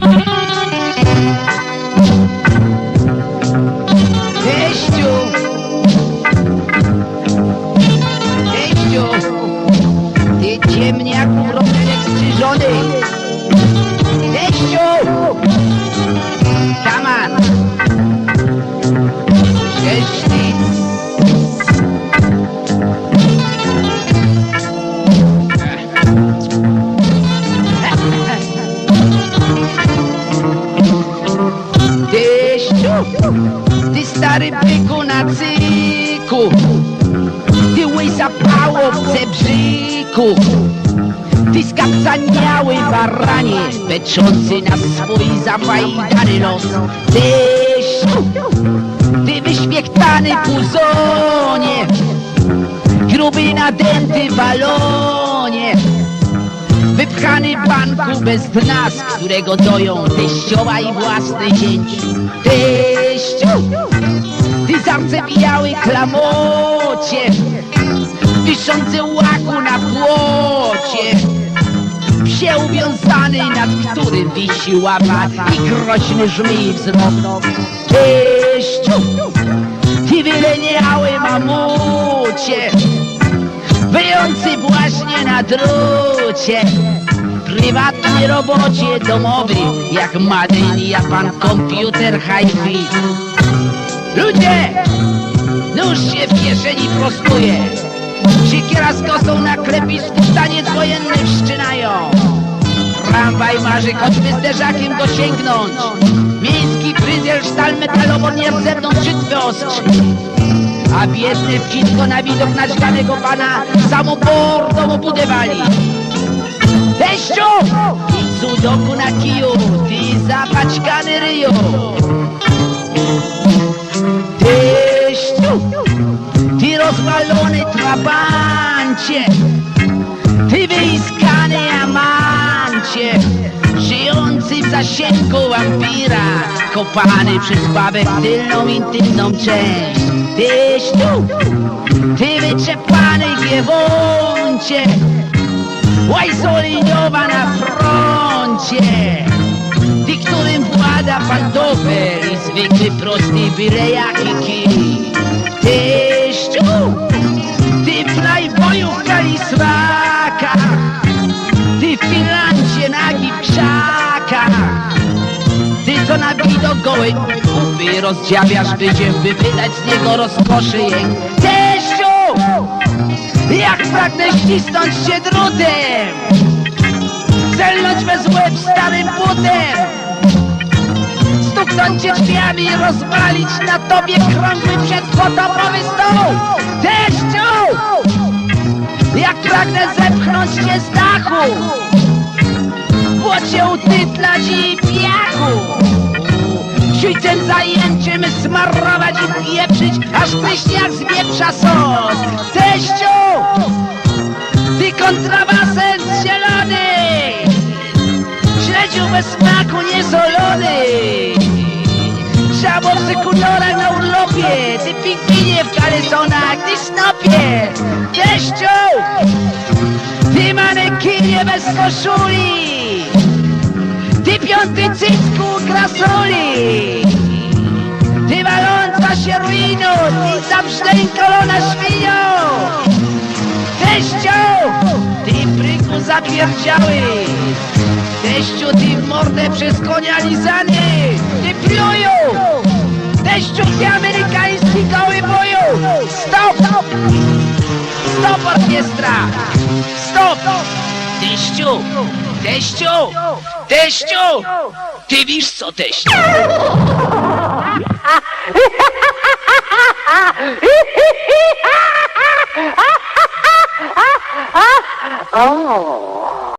Teściu! Ty stary byku na cyku. Ty łysa pałowce brzyku Ty skapcaniały baranie Beczący na swój zafajdany los. Teściu! Ty wyświechtany puzonie Gruby nadęty balonie Wypchany banku bez dna, z którego doją teściowa i własny zięć. Teściu! Ty zardzewiały klamocie, wiszący łaku na płocie. Psie uwiązany, nad którym wisi łapa i groźny żmij wzrok. Teściu! Ty wyleniały mamucie, Wyjący właśnie na drucie. Prywatnej robocie domowej Jak Made in Japan komputer hi-fi. Ludzie! Nóż się w kieszeni prostuje. Siekiera z kosą na klepisku Taniec wojenny wszczynają. Tramwaj marzy choćby zderzakiem go sięgnąć. Miejski fryzjer sztal metalowo nierdzewną brzytwę ostrzy a biedny wcinko na widok naćganego pana samą mordą obudewali. Teściu! Cudoku na kiju, ty zapaćkany ryju. Teściu! Ty rozwalony trabancie, ty wyiskany amancie, żyjący w zasięgu wampira, kopany przez babę w tylną intymną część. Tyściu, ty wyczepany giewoncie, łajsoliniowa na froncie, ty, którym włada pantofel i zwykły prosty byle jaki kij. Gołej kupy rozdziawiasz by wydać z niego rozkoszy jej. Teściu! Jak pragnę ścisnąć cię drutem! Celnąć bez łeb starym butem! Stuknąć cię drzwiami rozwalić na tobie krągły przedpotopowy stół! Teściu! Jak pragnę zepchnąć cię z dachu! Błocie utytlać i piachu! Świtem zajęciem smarować i pieprzyć, aż pyśniak z wieprza sos! Teściu! Ty kontrabasent zielony! Śledziu bez smaku niesolony! Szabowcy kunorach na urlopie! Ty pingwinie w kalesonach, ty snopie! Teściu! Ty manekinie bez koszuli! Ty piąty cycku krasoli! Ty waląca się ruino! Ty zamszlękolona świnio! Teściu! Ty bryku zapierdziały! Teściu, ty w mordę przez konia lizany! Ty pluju! Teściu, ty amerykański goły boju! Stop! Stop orkiestra! Stop! Teściu! Teściu! Teściu! Ty wiesz co, teściu? O,